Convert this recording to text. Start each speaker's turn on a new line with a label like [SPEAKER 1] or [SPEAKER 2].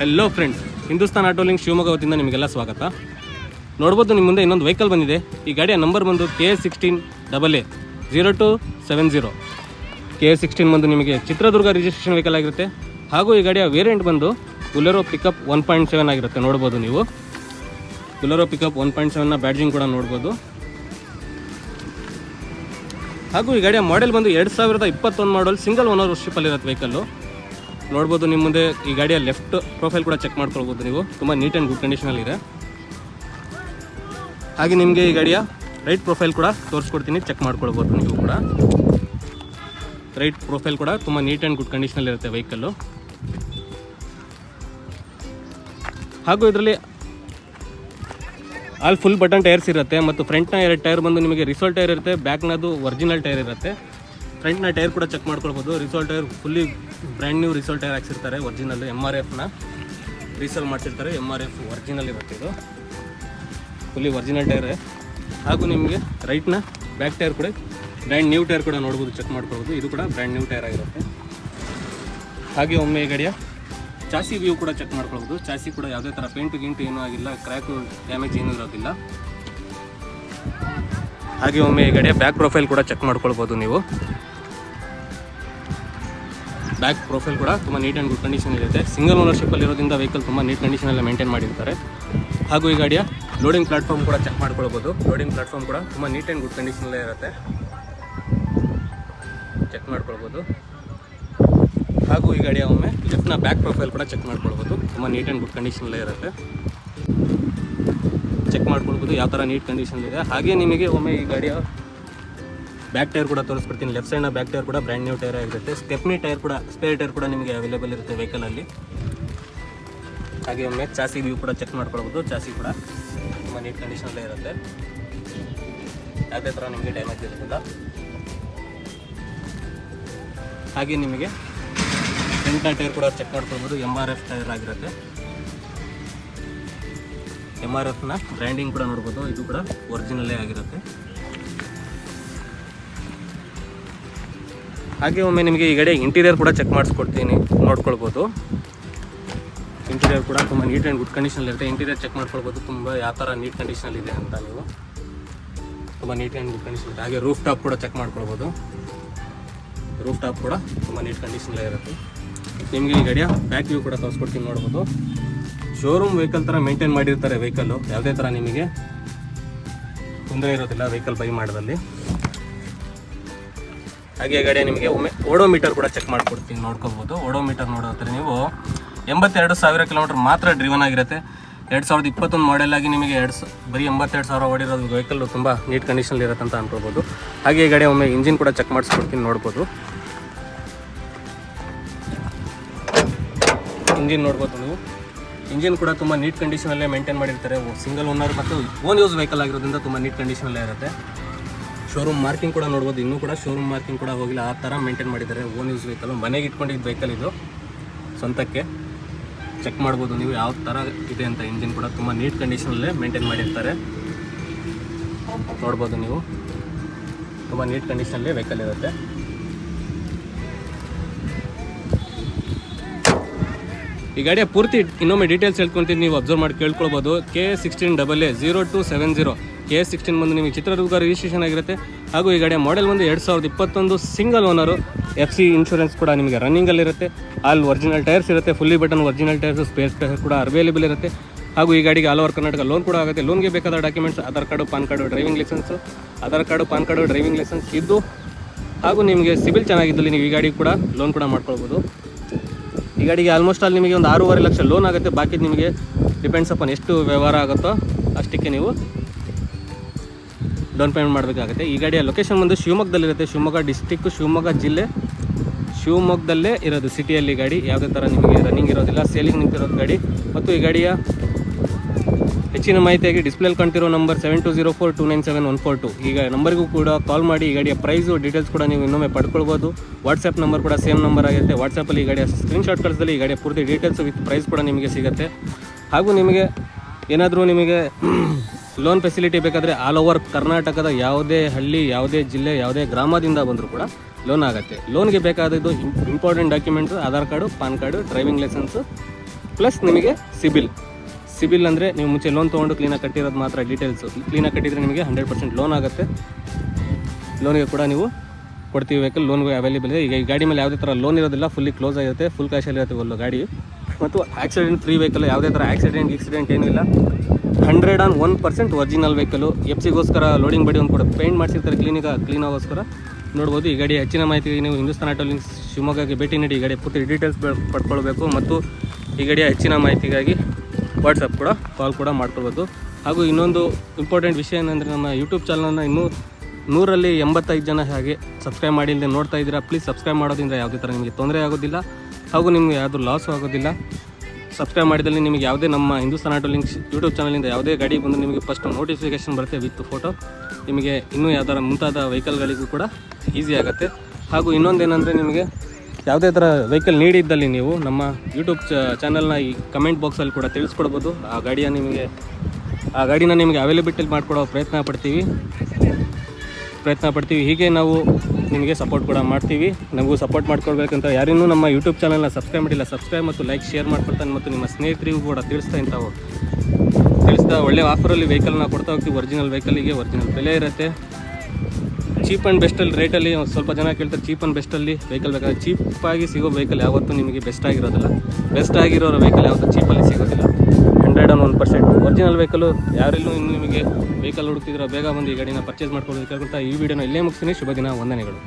[SPEAKER 1] Hello friends Hindustan Auto Link Shivamogga ವತಿಯಿಂದ ನಿಮಗೆಲ್ಲ ಸ್ವಾಗತ. ನೋಡ್ಬೋದು ನಿಮ್ಮ ಮುಂದೆ ಇನ್ನೊಂದು ವೆಹಿಕಲ್ ಬಂದಿದೆ. ಈ ಗಾಡಿಯ ನಂಬರ್ ಬಂದು K A sixteen double A zero two seven zero K A sixteen ಬಂದು ನಿಮಗೆ ಚಿತ್ರದುರ್ಗ ರಿಜಿಸ್ಟ್ರೇಷನ್ ವೆಹಿಕಲ್ ಆಗಿರುತ್ತೆ. ಹಾಗೂ ಈ ಗಾಡಿಯ ವೇರಿಯಂಟ್ ಬಂದು Bolero pickup one point seven ಆಗಿರುತ್ತೆ. ನೋಡ್ಬೋದು ನೀವು. ಬುಲೆರೋ ಪಿಕಪ್ ಒನ್ ಪಾಯಿಂಟ್ ಸೆವೆನ್ನ ಬ್ಯಾಡ್ಜಿಂಗ್ ಕೂಡ ನೋಡ್ಬೋದು. ಹಾಗೂ ಈ ಗಾಡಿಯ ಮಾಡೆಲ್ ಬಂದು ಎರಡು ಸಾವಿರದ ಇಪ್ಪತ್ತೊಂದು ಮಾಡಲ್ ಸಿಂಗಲ್ ಓನರ್ ಇರುತ್ತೆ ವೆಹಿಕಲ್ಲು ನೋಡ್ಬೋದು ನಿಮ್ಮ ಮುಂದೆ ಈ ಗಾಡಿಯ ಲೆಫ್ಟ್ ಪ್ರೊಫೈಲ್ ಕೂಡ ಚೆಕ್ ಮಾಡ್ಕೊಳ್ಬೋದು ನೀವು. ತುಂಬ ನೀಟ್ ಆ್ಯಂಡ್ ಗುಡ್ ಕಂಡೀಷನಲ್ಲಿ ಇದೆ. ಹಾಗೆ ನಿಮಗೆ ಈ ಗಾಡಿಯ ರೈಟ್ ಪ್ರೊಫೈಲ್ ಕೂಡ ತೋರಿಸ್ಕೊಡ್ತೀನಿ ಚೆಕ್ ಮಾಡ್ಕೊಳ್ಬೋದು ನೀವು ಕೂಡ. ರೈಟ್ ಪ್ರೊಫೈಲ್ ಕೂಡ ತುಂಬ ನೀಟ್ ಆ್ಯಂಡ್ ಗುಡ್ ಕಂಡೀಷನಲ್ಲಿರುತ್ತೆ ವೆಹಿಕಲ್ಲು ಹಾಗೂ ಇದರಲ್ಲಿ ಆಲ್ ಫುಲ್ ಬಟನ್ ಟೈರ್ಸ್ ಇರುತ್ತೆ ಮತ್ತು ಫ್ರಂಟ್ನ ಎರಡು ಟೈರ್ ಬಂದು ನಿಮಗೆ ರಿಸೋಲ್ ಟೈರ್ ಇರುತ್ತೆ ಬ್ಯಾಕ್ನದು ಒರಿಜಿನಲ್ ಟೈರ್ ಇರುತ್ತೆ. ಫ್ರಂಟ್ನ ಟೈರ್ ಕೂಡ ಚೆಕ್ ಮಾಡ್ಕೊಳ್ಬೋದು. Resole tyre fully brand new resole tyre ಹಾಕ್ಸಿರ್ತಾರೆ original M R ಎಫ್ನ ರೀಸೇಲ್ ಮಾಡ್ತಿರ್ತಾರೆ ಎಂ ಆರ್ ಎಫ್ ಒರಿಜಿನಲ್ ಇರುತ್ತೆ ಇದು. Fully original tyre. ಹಾಗೂ ನಿಮಗೆ ರೈಟ್ನ ಬ್ಯಾಕ್ ಟೈರ್ ಕೂಡ ಬ್ರ್ಯಾಂಡ್ ನ್ಯೂ ಟೈರ್ ಕೂಡ ನೋಡ್ಬೋದು ಚೆಕ್ ಮಾಡ್ಕೊಳ್ಬೋದು. ಇದು ಕೂಡ ಬ್ರ್ಯಾಂಡ್ ನ್ಯೂ ಟೈರ್ ಆಗಿರುತ್ತೆ. ಹಾಗೆ ಒಮ್ಮೆ ಗಾಡಿಯ ಚಾಸಿ ವ್ಯೂ ಕೂಡ ಚೆಕ್ ಮಾಡ್ಕೊಳ್ಬೋದು. ಚಾಸಿ ಕೂಡ ಯಾವುದೇ ಥರ ಪೇಂಟ್ ಗಿಂಟು ಏನೂ ಆಗಿಲ್ಲ ಕ್ರ್ಯಾಕು ಡ್ಯಾಮೇಜ್ ಏನೂ ಇರೋದಿಲ್ಲ. ಹಾಗೆ ಒಮ್ಮೆ ಈ ಗಾಡಿಯ ಬ್ಯಾಕ್ ಪ್ರೊಫೈಲ್ ಕೂಡ ಚೆಕ್ ಮಾಡ್ಕೊಳ್ಬೋದು ನೀವು. ಬ್ಯಾಕ್ ಪ್ರೊಫೈಲ್ ಕೂಡ ತುಂಬ ನೀಟ್ ಆ್ಯಂಡ್ ಗುಡ್ ಕಂಡೀಷನ್ ಇರುತ್ತೆ. ಸಿಂಗಲ್ ಓನರ್ಶಿಪ್ಪಲ್ಲಿ ಇರೋದ್ರಿಂದ ವೆಹಿಕಲ್ ತುಂಬ ನೀಟ್ ಕಂಡೀಷನಲ್ಲೇ ಮೇಂಟೈನ್ ಮಾಡಿರ್ತಾರೆ. ಹಾಗೂ ಈ ಗಾಡಿಯ ಲೋಡಿಂಗ್ ಪ್ಲಾಟ್ಫಾರ್ಮ್ ಕೂಡ ಚೆಕ್ ಮಾಡ್ಕೊಳ್ಬೋದು. ಲೋಡಿಂಗ್ ಪ್ಲಾಟ್ಫಾರ್ಮ್ ಕೂಡ ತುಂಬ ನೀಟ್ ಆ್ಯಂಡ್ ಗುಡ್ ಕಂಡೀಷನಲ್ಲೇ ಇರುತ್ತೆ. ಚೆಕ್ ಮಾಡ್ಕೊಳ್ಬೋದು. ಹಾಗೂ ಈ ಗಾಡಿಯ ಒಮ್ಮೆ ಲೆಫ್ಟ್ನ ಬ್ಯಾಕ್ ಪ್ರೊಫೈಲ್ ಕೂಡ ಚೆಕ್ ಮಾಡ್ಕೊಳ್ಬೋದು. ತುಂಬ ನೀಟ್ ಆ್ಯಂಡ್ ಗುಡ್ ಕಂಡೀಷನಲ್ಲೇ ಇರುತ್ತೆ. ಚೆಕ್ ಮಾಡ್ಕೊಳ್ಬೋದು, ಯಾವ ಥರ ನೀಟ್ ಕಂಡೀಷನ್ ಇದೆ. ಹಾಗೆ ನಿಮಗೆ ಒಮ್ಮೆ ಈ ಗಾಡಿಯ ಬ್ಯಾಕ್ ಟೈರ್ ಕೂಡ ತೋರಿಸ್ಬಿಡ್ತೀನಿ. ಲೆಫ್ಟ್ ಸೈಡ್ನ ಬ್ಯಾಕ್ ಟೈರ್ ಕೂಡ ಬ್ರ್ಯಾಂಡ್ ನ್ಯೂ ಟೈರ್ ಆಗಿರುತ್ತೆ. ಸ್ಟೆಪ್ನಿ ಟೈರ್ ಕೂಡ ಸ್ಪೇರ್ ಟೈರ್ ಕೂಡ ನಿಮಗೆ ಅವೈಲೇಬಲ್ ಇರುತ್ತೆ ವೆಹಿಕಲಲ್ಲಿ ಹಾಗೆ ಒಮ್ಮೆ ಚಾಸಿ ವ್ಯೂ ಕೂಡ ಚೆಕ್ ಮಾಡ್ಕೊಳ್ಬೋದು. ಚಾಸಿ ಕೂಡ ತುಂಬ ನೀಟ್ ಕಂಡೀಷನಲ್ಲೇ ಇರುತ್ತೆ. ಯಾವುದೇ ಥರ ನಿಮಗೆ ಡ್ಯಾಮೇಜ್ ಇರೋದಿಲ್ಲ. ಹಾಗೆ ನಿಮಗೆ ಫ್ರಂಟ್ ಟೈರ್ ಕೂಡ ಚೆಕ್ ಮಾಡ್ಕೊಳ್ಬೋದು. ಎಂ ಆರ್ ಎಫ್ ಟೈರ್ ಆಗಿರುತ್ತೆ. ಎಂ ಆರ್ ಎಫ್ನ ಬ್ರ್ಯಾಂಡಿಂಗ್ ಕೂಡ ನೋಡ್ಬೋದು. ಇದು ಕೂಡ ಒರಿಜಿನಲ್ಲೇ ಆಗಿರುತ್ತೆ. ಹಾಗೆ ಒಮ್ಮೆ ನಿಮಗೆ ಈ ಗಾಡಿ ಇಂಟೀರಿಯರ್ ಕೂಡ ಚೆಕ್ ಮಾಡಿಸ್ಕೊಡ್ತೀನಿ, ನೋಡ್ಕೊಳ್ಬೋದು. ಇಂಟೀರಿಯರ್ ಕೂಡ ತುಂಬ ನೀಟ್ ಆ್ಯಂಡ್ ಗುಡ್ ಕಂಡೀಷನಲ್ಲಿ ಇರುತ್ತೆ. ಇಂಟೀರಿಯರ್ ಚೆಕ್ ಮಾಡ್ಕೊಳ್ಬೋದು, ತುಂಬ ಯಾವ ಥರ ನೀಟ್ ಕಂಡೀಷನಲ್ಲಿ ಇದೆ ಅಂತ ನೀವು. ತುಂಬ ನೀಟ್ ಆ್ಯಂಡ್ ಗುಡ್ ಕಂಡೀಷನ್ ಇದೆ. ಹಾಗೆ ರೂಫ್ ಟಾಪ್ ಕೂಡ ಚೆಕ್ ಮಾಡ್ಕೊಳ್ಬೋದು. ರೂಫ್ ಟಾಪ್ ಕೂಡ ತುಂಬ ನೀಟ್ ಕಂಡೀಷನಲ್ಲೇ ಇರುತ್ತೆ. ನಿಮಗೆ ಈ ಗಾಡಿಯ ಬ್ಯಾಕ್ ವ್ಯೂ ಕೂಡ ತೋರಿಸ್ಕೊಡ್ತೀನಿ, ನೋಡ್ಬೋದು. ಶೋರೂಮ್ ವೆಹಿಕಲ್ ಥರ ಮೇಂಟೈನ್ ಮಾಡಿರ್ತಾರೆ ವೆಹಿಕಲ್ಲು ಯಾವುದೇ ಥರ ನಿಮಗೆ ತೊಂದರೆ ಇರೋದಿಲ್ಲ ವೆಹಿಕಲ್ ಬೈ ಮಾಡೋದಲ್ಲಿ ಹಾಗೆ ಗಾಡಿಯ ನಿಮಗೆ ಒಮ್ಮೆ ಓಡೋಮೀಟರ್ ಕೂಡ ಚೆಕ್ ಮಾಡಿಕೊಡ್ತೀನಿ, ನೋಡ್ಕೋಬೋದು. ಓಡೋಮೀಟರ್ ನೋಡೋದ್ರೆ ನೀವು ಎಂಬತ್ತೆರಡು ಸಾವಿರ ಕಿಲೋಮೀಟರ್ ಮಾತ್ರ ಡ್ರಿವನ್ ಆಗಿರುತ್ತೆ. ಎರಡು ಸಾವಿರದ ಇಪ್ಪತ್ತೊಂದು ಮಾಡೆಲ್ ಆಗಿ ನಿಮಗೆ ಎರಡು ಸ, ಬರೀ ಎಂಬತ್ತೆರಡು ಸಾವಿರ ಓಡಿರೋದು ವೆಹಿಕಲ್ ತುಂಬ ನೀಟ್ ಕಂಡೀಷನಲ್ಲಿ ಇರುತ್ತೆ ಅಂತ ಅನ್ಕೋಬೋದು. ಹಾಗೆ ಗಾಡಿ ಒಮ್ಮೆ ಇಂಜಿನ್ ಕೂಡ ಚೆಕ್ ಮಾಡಿಸ್ಕೊಡ್ತೀನಿ, ನೋಡ್ಬೋದು. ಇಂಜಿನ್ ನೋಡ್ಬೋದು ನೀವು. ಇಂಜಿನ್ ಕೂಡ ತುಂಬ ನೀಟ್ ಕಂಡೀಷನಲ್ಲೇ ಮೇಂಟೈನ್ ಮಾಡಿರ್ತಾರೆ. ಸಿಂಗಲ್ ಓನರ್ ಮತ್ತು ಓನ್ ಯೂಸ್ ವೆಹಿಕಲ್ ಆಗಿರೋದ್ರಿಂದ ತುಂಬ ನೀಟ್ ಕಂಡೀಷನಲ್ಲೇ ಇರುತ್ತೆ. ಶೋರೂಮ್ ಮಾರ್ಕಿಂಗ್ ಕೂಡ ನೋಡ್ಬೋದು. ಇನ್ನೂ ಕೂಡ ಶೋರೂಮ್ ಮಾರ್ಕಿಂಗ್ ಕೂಡ ಹೋಗಿಲ್ಲ. ಆ ಥರ ಮೇಂಟೈನ್ ಮಾಡಿದ್ದಾರೆ. ಓನ್ ಯೂಸ್ ವೆಹಿಕಲ್ ಮನೆಗೆ ಇಟ್ಕೊಂಡಿದ್ದ ವೆಹಿಕಲ್ ಇದು. ಸ್ವಂತಕ್ಕೆ. ಚೆಕ್ ಮಾಡ್ಬೋದು ನೀವು ಯಾವ ಥರ ಇದೆ ಅಂತ. ಇಂಜಿನ್ ಕೂಡ ತುಂಬ ನೀಟ್ ಕಂಡೀಷನಲ್ಲೇ ಮೇಂಟೈನ್ ಮಾಡಿರ್ತಾರೆ. ನೋಡ್ಬೋದು ನೀವು. ತುಂಬ ನೀಟ್ ಕಂಡೀಷನಲ್ಲೇ ವೆಹಿಕಲ್ ಇರುತ್ತೆ. ಈ ಗಾಡಿಯ ಪೂರ್ತಿ ಇನ್ನೊಮ್ಮೆ ಡೀಟೇಲ್ಸ್ ಹೇಳ್ಕೊಂತೀನಿ. ನೀವು ಅಬ್ಸರ್ವ್ ಮಾಡಿ ಕೇಳ್ಕೊಳ್ಬೋದು. K sixteen double A zero two seven zero K sixteen ಬಂದು ನಿಮಗೆ ಚಿತ್ರದುರ್ಗ ರಿಜಿಸ್ಟ್ರೇಷನ್ ಆಗಿರುತ್ತೆ. ಹಾಗೂ ಈ ಗಾಡಿಯ ಮಾಡೆಲ್ ಬಂದು ಎರಡು ಸಾವಿರದ ಇಪ್ಪತ್ತೊಂದು single owner F C insurance ಕೂಡ ನಿಮಗೆ ರನ್ನಿಂಗಲ್ಲಿರುತ್ತೆ ಅಲ್ಲಿ ಒರಿಜಿನಲ್ ಟೈರ್ಸ್ ಇರುತ್ತೆ. Fully button original tyres space tyre ಕೂಡ ಅವೈಲೇಬಲ್ ಇರುತ್ತೆ. ಹಾಗೂ ಈ ಗಾಡಿಗೆ ಆಲ್ ಓವರ್ ಕರ್ನಾಟಕ ಲೋನ್ ಕೂಡ ಆಗುತ್ತೆ. ಲೋನ್ಗೆ ಬೇಕಾದ documents Aadhaar card PAN card driving licence Aadhaar card PAN card driving licence ಇದ್ದು, ಹಾಗೂ ನಿಮಗೆ ಸಿಬಿಲ್ ಚೆನ್ನಾಗಿದ್ದಲ್ಲಿ ನೀವು ಈ ಗಾಡಿ ಕೂಡ ಲೋನ್ ಕೂಡ ಮಾಡ್ಕೊಳ್ಬೋದು. ಈ ಗಾಡಿಗೆ ಆಲ್ಮೋಸ್ಟ್ ಅಲ್ಲಿ ನಿಮಗೆ ಒಂದು ಆರೂವರೆ ಲಕ್ಷ ಲೋನ್ ಆಗುತ್ತೆ. ಬಾಕಿ ನಿಮಗೆ ಡಿಪೆಂಡ್ಸ್ ಅಪಾನ್ ಎಷ್ಟು ವ್ಯವಹಾರ ಆಗುತ್ತೋ ಅಷ್ಟಕ್ಕೆ ನೀವು ಡೌನ್ ಪೇಮೆಂಟ್ ಮಾಡಬೇಕಾಗುತ್ತೆ. ಈ ಗಾಡಿಯ ಲೊಕೇಶನ್ ಬಂದು ಶಿವಮೊಗ್ಗದಲ್ಲಿರುತ್ತೆ. ಶಿವಮೊಗ್ಗ ಡಿಸ್ಟಿಕ್ ಶಿವಮೊಗ್ಗ ಜಿಲ್ಲೆ. ಶಿವಮೊಗ್ಗದಲ್ಲೇ ಇರೋದು ಸಿಟಿಯಲ್ಲಿ ಗಾಡಿ. ಯಾವುದೇ ಥರ ನಿಮಗೆ ರನ್ನಿಂಗ್ ಇರೋದಿಲ್ಲ ಸೇಲಿಂಗ್ ನಿಂತಿರೋದು ಗಾಡಿ. ಮತ್ತು ಈ ಗಾಡಿಯ ಹೆಚ್ಚಿನ ಮಾಹಿತಿಯಾಗಿ ಡಿಸ್ಪ್ಲೇಲಿ ಕಾಣ್ತಿರೋ number seven two zero four two nine seven one four two ಈಗ ನಂಬರ್ಗೂ ಕೂಡ ಕಾಲ್ ಮಾಡಿ ಈ ಗಾಡಿಯ ಪ್ರೈಸು ಡೀಟೇಲ್ಸ್ ಕೂಡ ನೀವು ಇನ್ನೊಮ್ಮೆ ಪಡ್ಕೊಳ್ಬೋದು. ವಾಟ್ಸಪ್ ನಂಬರ್ ಕೂಡ ಸೇಮ್ ನಂಬರ್ ಆಗಿರುತ್ತೆ. ವಾಟ್ಸಪ್ಪಲ್ಲಿ ಈ ಗಾಡಿಯ ಸ್ಕ್ರೀನ್ಶಾಟ್ ಕಳಿಸಿದಲ್ಲಿ ಈ ಗಾಡಿಯ ಪೂರ್ತಿ ಡೀಟೇಲ್ಸ್ ವಿತ್ ಪ್ರೈಸ್ ಕೂಡ ನಿಮಗೆ ಸಿಗುತ್ತೆ. ಹಾಗೂ ನಿಮಗೆ ಏನಾದರೂ ನಿಮಗೆ ಲೋನ್ ಫೆಸಿಲಿಟಿ ಬೇಕಾದರೆ ಆಲ್ ಓವರ್ ಕರ್ನಾಟಕದ ಯಾವುದೇ ಹಳ್ಳಿ, ಯಾವುದೇ ಜಿಲ್ಲೆ, ಯಾವುದೇ ಗ್ರಾಮದಿಂದ ಬಂದರೂ ಕೂಡ ಲೋನ್ ಆಗುತ್ತೆ. ಲೋನ್ಗೆ ಬೇಕಾದದ್ದು important documents Aadhaar card, PAN card driving licence plus ನಿಮಗೆ ಸಿಬಿಲ್. ಸಿಬಿಲ್ ಅಂದರೆ ನೀವು ಮುಂಚೆ ಲೋನ್ ತೊಗೊಂಡು ಕ್ಲೀನಾಗಿ ಕಟ್ಟಿರೋದು ಮಾತ್ರ ಡೀಟೇಲ್ಸು ಕ್ಲೀನಾಗಿ ಕಟ್ಟಿದರೆ ನಿಮಗೆ ಹಂಡ್ರೆಡ್ ಪರ್ಸೆಂಟ್ ಲೋನ್ ಆಗುತ್ತೆ. ಲೋನಿಗೆ ಕೂಡ ನೀವು ಕೊಡ್ತೀವಿ ವೆಹಿಕಲ್ ಲೋನ್ಗೆ ಅವೈಲೇಬಲ್ ಇದೆ. ಈಗ ಈ ಗಾಡಿ ಮೇಲೆ ಯಾವುದೇ ಥರ ಲೋನ್ ಇರೋದಿಲ್ಲ ಫುಲ್ಲಿ ಕ್ಲೋಸ್ ಆಗಿರುತ್ತೆ ಫುಲ್ ಕ್ಯಾಶಲ್ಲಿ ಇರುತ್ತೆ ಒಂದು ಗಾಡಿ. ಮತ್ತು ಆಕ್ಸಿಡೆಂಟ್ ಫ್ರೀ ವೆಹಿಕಲ್ ಯಾವುದೇ ಥರ ಆಕ್ಸಿಡೆಂಟ್ ಆಕ್ಸಿಡೆಂಟ್ ಏನೂ hundred and one percent original vehicle. F ಸಿಗೋಸ್ಕರ loading body ಒಂದು ಕೂಡ ಪೇಂಟ್ ಮಾಡಿಸಿರ್ತಾರೆ ಕ್ಲೀನಿಗೆ ಕ್ಲೀನಾಗೋಸ್ಕರ ನೋಡ್ಬೋದು, ಈ ಗಾಡಿ ಹೆಚ್ಚಿನ ಮಾಹಿತಿ ನೀವು ಹಿಂದೂಸ್ತಾನ್ ಆಟೋ ಲಿಂಕ್ಸ್ ಶಿವಮೊಗ್ಗಕ್ಕೆ ಭೇಟಿ ನೀಡಿ, ಈ ಗಾಡಿ ಪೂರ್ತಿ ಡೀಟೇಲ್ಸ್ ಪಡ್ಕೊಳ್ಬೇಕು ಮತ್ತು ಈ ಗಾಡಿಯ ಹೆಚ್ಚಿನ ಮಾಹಿತಿಗಾಗಿ ವಾಟ್ಸಪ್ ಕೂಡ ಕಾಲ್ ಕೂಡ ಮಾಡ್ಕೊಳ್ಬೋದು. ಹಾಗೂ ಇನ್ನೊಂದು ಇಂಪಾರ್ಟೆಂಟ್ ವಿಷಯ ಏನಂದರೆ ನಮ್ಮ ಯೂಟ್ಯೂಬ್ ಚಾನಲನ್ನು ಇನ್ನೂ ನೂರಲ್ಲಿ ಎಂಬತ್ತೈದು ಜನ ಹಾಗೆ ಸಬ್ಸ್ಕ್ರೈಬ್ ಮಾಡಿಲ್ಲದೆ ನೋಡ್ತಾ ಇದ್ದೀರಾ ಪ್ಲೀಸ್ ಸಬ್ಸ್ಕ್ರೈಬ್ ಮಾಡೋದ್ರಿಂದ ಯಾವುದೇ ಥರ ನಿಮಗೆ ತೊಂದರೆ ಆಗೋದಿಲ್ಲ. ಹಾಗೂ ನಿಮಗೆ ಯಾವುದು ಲಾಸು ಆಗೋದಿಲ್ಲ. ಸಬ್ಸ್ಕ್ರೈಬ್ ಮಾಡಿದಲ್ಲಿ ನಿಮಗೆ ಯಾವುದೇ ನಮ್ಮ ಹಿಂದೂಸ್ತಾನ್ ಆಟೋ ಲಿಂಕ್ಸ್ ಯೂಟ್ಯೂಬ್ ಚಾನಲಿಂದ ಯಾವುದೇ ಗಾಡಿ ಬಂದು ನಿಮಗೆ ಫಸ್ಟ್ ನೋಟಿಫಿಕೇಷನ್ ಬರುತ್ತೆ ವಿತ್ ಫೋಟೋ ನಿಮಗೆ ಇನ್ನೂ ಯಾವ್ದಾರ ಮುಂತಾದ ವೆಹಿಕಲ್ಗಳಿಗೂ ಕೂಡ ಈಸಿ ಆಗುತ್ತೆ. ಹಾಗೂ ಇನ್ನೊಂದೇನೆಂದರೆ ನಿಮಗೆ ಯಾವುದೇ ಥರ ವೆಹಿಕಲ್ ನೀಡಿದ್ದಲ್ಲಿ ನೀವು ನಮ್ಮ ಯೂಟ್ಯೂಬ್ ಚಾನಲ್ನ ಈ ಕಮೆಂಟ್ ಬಾಕ್ಸಲ್ಲಿ ಕೂಡ ತಿಳಿಸ್ಕೊಡ್ಬೋದು. ಆ ಗಾಡಿಯ ನಿಮಗೆ, ಆ ಗಾಡಿನ ನಿಮಗೆ ಅವೈಲೇಬಿಲಿಟಿ ಮಾಡಿಕೊಡೋ ಪ್ರಯತ್ನ ಪಡ್ತೀವಿ. ಪ್ರಯತ್ನ ಪಡ್ತೀವಿ. ಹೀಗೆ ನಾವು ನಿಮಗೆ ಸಪೋರ್ಟ್ ಕೂಡ ಮಾಡ್ತೀವಿ. ನಮಗೂ ಸಪೋರ್ಟ್ ಮಾಡ್ಕೊಳ್ಬೇಕಂತ ಯಾರಿನ್ನೂ ನಮ್ಮ ಯೂಟ್ಯೂಬ್ ಚಾನಲ್ನ ಸಬ್ಸ್ಕ್ರೈಬ್ ಮಾಡಿಲ್ಲ ಸಬ್ಸ್ಕ್ರೈಬ್ ಮತ್ತು ಲೈಕ್ ಶೇರ್ ಮಾಡ್ಕೊಳ್ತಾನೆ ಮತ್ತು ನಿಮ್ಮ ಸ್ನೇಹಿತರಿಗೂ ಕೂಡ ತಿಳಿಸ್ತಾ ಇಂಥವು. ತಿಳಿಸ್ತಾ ಒಳ್ಳೆ ಆಫರಲ್ಲಿ ವೆಹಿಕಲ್ನ ಕೊಡ್ತಾ ಹೋಗ್ತೀವಿ ಒರಿಜಿನಲ್ ವೆಹಿಕಲಿಗೆ ಒರಿಜಿನಲ್ ಬೆಲೆ ಇರುತ್ತೆ. ಚೀಪ್ ಆ್ಯಂಡ್ ಬೆಸ್ಟಲ್ಲಿ ರೇಟಲ್ಲಿ ಒಂದು ಸ್ವಲ್ಪ ಜನ ಕೇಳ್ತಾರೆ ಚೀಪ್ ಆ್ಯಂಡ್ ಬೆಸ್ಟಲ್ಲಿ ವೆಹಿಕಲ್ ಬೇಕಾದ್ರೆ ಚೀಪಾಗಿ ಸಿಗೋ ವೆಹಿಕಲ್ ಯಾವತ್ತೂ ನಿಮಗೆ ಬೆಸ್ಟ್ ಆಗಿರೋದಿಲ್ಲ. ಬೆಸ್ಟ್ ಆಗಿರೋ ವೆಹಿಕಲ್ ಯಾವತ್ತೂ ಸಿಗೋದಿಲ್ಲ hundred and one percent original vehicle ಯಾರೆಲ್ಲೂ ಇನ್ನು ನಿಮಗೆ ವೆಹಿಕಲ್ ಹುಡುಕ್ತಿದ್ರೆ ಬೇಗ ಬಂದು ಈ ಗಾಡಿನ ಪರ್ಚೇಸ್ ಮಾಡ್ಕೊಳ್ಳೋದು ಕೇಳ್ಕೊಳ್ತಾ ಈ ವಿಡಿಯೋನ ಇಲ್ಲೇ ಮುಗಿಸ್ತೀನಿ. ಶುಭ ದಿನ, ವಂದನೆಗಳು.